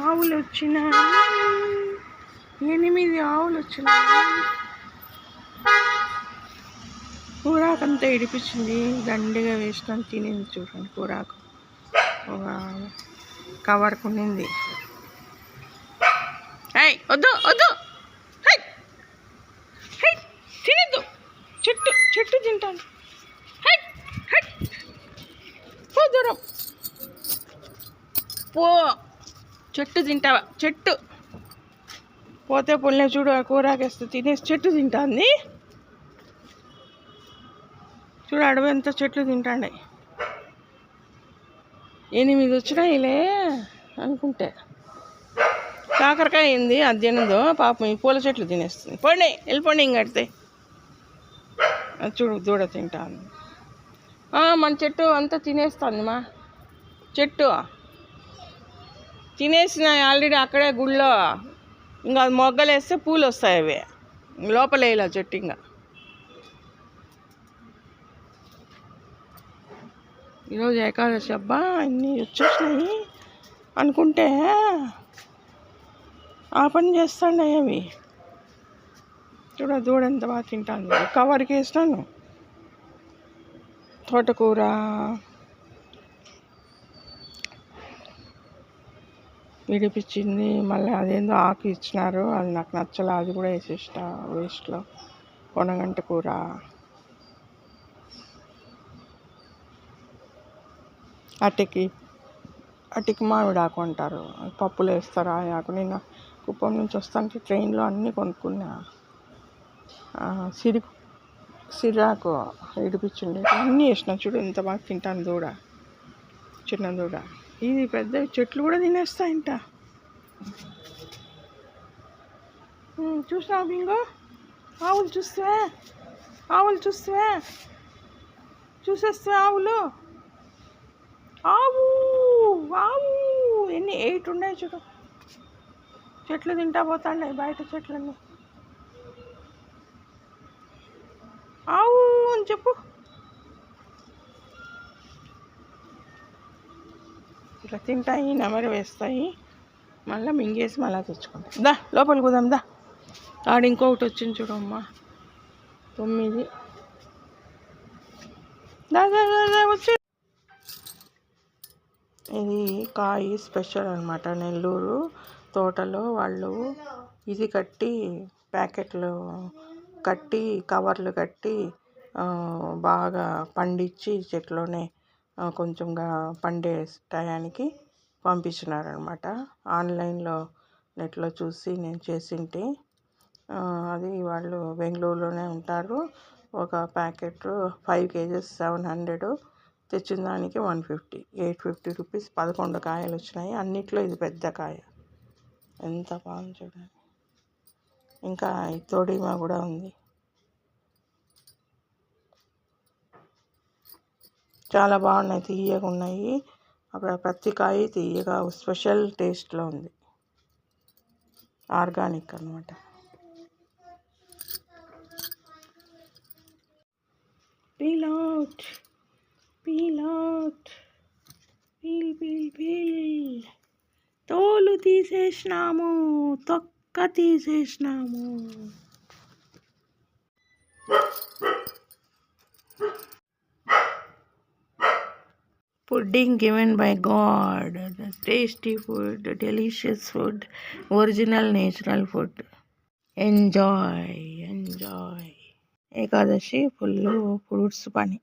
ఆవులు వచ్చినాయి ఎనిమిది ఆవులు వచ్చినాయి కూరాకంతా ఇడిపించింది దండిగా వేసుకొని తినింది చూడండి కూరాకు ఒక కవర్ కొనింది హై వద్దు వద్దు హై! హై! తినద్దు చెట్టు చెట్టు తింటాను హై! హై! పో దూరం పో చెట్టు తింటావా? చెట్టు. పోతే పుల్లే చూడు ఆ తినేసి చెట్టు తింటాంది. చూడు అడవి ఎంత చెట్లు తింటాండే. ఎనిమిది వచ్చినాయిలే అనుకుంటే. కాకరకాయ ఏంది? అది పాపం ఈ పూల చెట్లు తినేస్తుంది. పోండి వెళ్ళిపోండి ఇంకడితే అది చూడు దూడ తింటాను మన చెట్టు అంతా తినేస్తుంది మా. చెట్టు. తినేసినాయి ఆల్రెడీ అక్కడే గుళ్ళో. ఇంకా అది మొగ్గలేస్తే పూలు వస్తాయి అవి. లోపల వేయాలి చెట్టు ఇంకా. ఈరోజు ఏకాదశి అబ్బా అన్నీ వచ్చేసినాయి అనుకుంటే ఆ పని చేస్తాండే అవి. చూడ చూడంత బాగా తింటాను కవర్కి వేసినాను. తోటకూర విడిపించింది. మళ్ళీ అదేందో ఆకు ఇచ్చినారు. అది నాకు నచ్చలే. అది కూడా వేసేసిన వేస్ట్లో. కొనగంట కూర. అటికి అటికి మామిడి ఆకు అంటారు. పప్పులు వేస్తారు ఆ ఆకు? నేను కుప్పం నుంచి వస్తానికి ట్రైన్లో అన్నీ కొనుక్కున్నా. సిరి సిరాకు విడిపించిండే అన్నీ వేసిన చూడు ఎంత బాగా తింటాను దూడ. చిన్న దూడ. ఇది పెద్ద చెట్లు కూడా తినేస్తాయంట. ఉమ్, బింగో? ఆవులు చూస్తే ఆవులు చూస్తే చూసేస్తే ఆవులు. ఆవు ఆవు. ఎన్ని ఎయిట్ ఉన్నాయి చూడు. చెట్లు తింటా పోతాండే బయట చెట్లన్నీ. ఆవు అని చెప్పు. ఇట్లా తింటాయి నెమరు వేస్తాయి. మళ్ళీ మింగేసి మళ్ళీ తెచ్చుకుంటాయి. దా లోపలికి పోదాం దా. ఆడ ఇంకొకటి వచ్చింది చూడమ్మా తొమ్మిది. దా దా దా వచ్చి. ఇది కాయి స్పెషల్ అనమాట నెల్లూరు తోటలో వాళ్ళు ఇది కట్టి ప్యాకెట్లు కట్టి కవర్లు కట్టి బాగా పండించి చెట్లోనే కొంచెంగా పండే టయానికి పంపించినారనమాట. ఆన్లైన్లో నెట్లో చూసి నేను చేసింటి అది వాళ్ళు బెంగళూరులోనే ఉంటారు. ఒక packet five kgs seven hundred తెచ్చిన దానికి one fifty. Eight fifty rupees పదకొండు కాయలు వచ్చినాయి. అన్నిట్లో ఇది పెద్ద కాయ. ఎంత బాగుంది చూడండి. ఇంకా ఈ తోడిమా కూడా ఉంది. చాలా బాగున్నాయి తీయగా ఉన్నాయి. అక్కడ ప్రతి కాయ తీయగా స్పెషల్ టేస్ట్లో ఉంది. ఆర్గానిక్ అనమాట peel out peel out peel peel peel తోలు తీసేసినాము తొక్క తీసేసినాము. pudding given by God. the Tasty food, the delicious food, original natural food. enjoy enjoy Ekadashi full fruits pani